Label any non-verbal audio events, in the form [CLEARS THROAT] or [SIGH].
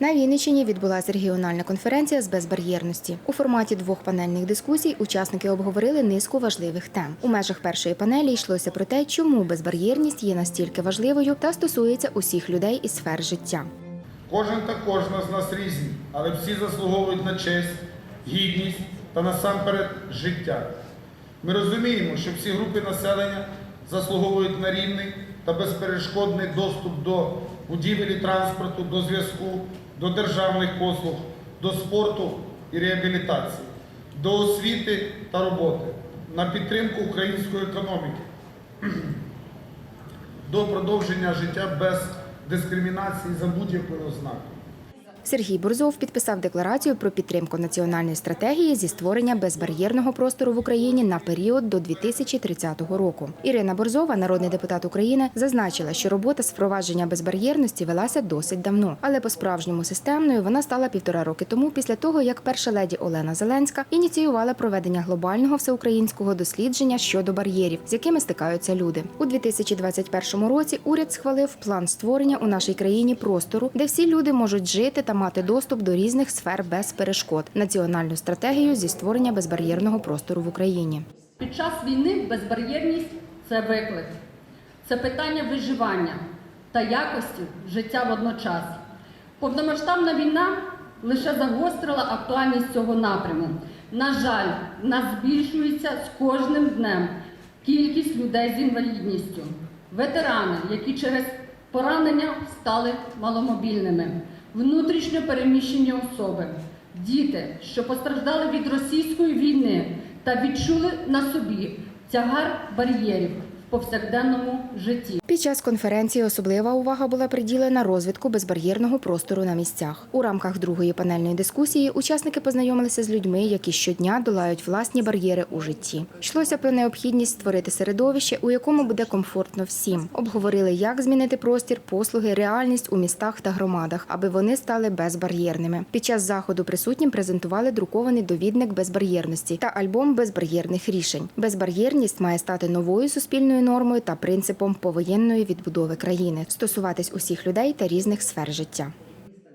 На Вінниччині відбулася регіональна конференція з безбар'єрності. У форматі двох панельних дискусій учасники обговорили низку важливих тем. У межах першої панелі йшлося про те, чому безбар'єрність є настільки важливою та стосується усіх людей і сфер життя. Кожен та кожна з нас різні, але всі заслуговують на честь, гідність та насамперед життя. Ми розуміємо, що всі групи населення заслуговують на рівний та безперешкодний доступ до будівель і транспорту, до зв'язку, до державних послуг, до спорту і реабілітації, до освіти та роботи, на підтримку української економіки, [CLEARS THROAT] до продовження життя без дискримінації за будь-якою ознакою. Сергій Борзов підписав декларацію про підтримку національної стратегії зі створення безбар'єрного простору в Україні на період до 2030 року. Ірина Борзова, народний депутат України, зазначила, що робота з впровадження безбар'єрності велася досить давно, але по-справжньому системною вона стала півтора роки тому, після того як перша леді Олена Зеленська ініціювала проведення глобального всеукраїнського дослідження щодо бар'єрів, з якими стикаються люди. У 2021 році уряд схвалив план створення у нашій країні простору, де всі люди можуть жити та мати доступ до різних сфер без перешкод. Національну стратегію зі створення безбар'єрного простору в Україні. Під час війни безбар'єрність це виклик, це питання виживання та якості життя водночас. Повномасштабна війна лише загострила актуальність цього напряму. На жаль, нас збільшується з кожним днем кількість людей з інвалідністю, ветерани, які через поранення стали маломобільними, внутрішньо переміщені особи, діти, що постраждали від російської війни та відчули на собі тягар бар'єрів повсякденному житті. Під час конференції особлива увага була приділена розвитку безбар'єрного простору на місцях. У рамках другої панельної дискусії учасники познайомилися з людьми, які щодня долають власні бар'єри у житті. Йшлося про необхідність створити середовище, у якому буде комфортно всім. Обговорили, як змінити простір, послуги, реальність у містах та громадах, аби вони стали безбар'єрними. Під час заходу присутнім презентували друкований довідник безбар'єрності та альбом безбар'єрних рішень. Безбар'єрність має стати новою суспільною нормою та принципом повоєнної відбудови країни, стосуватись усіх людей та різних сфер життя.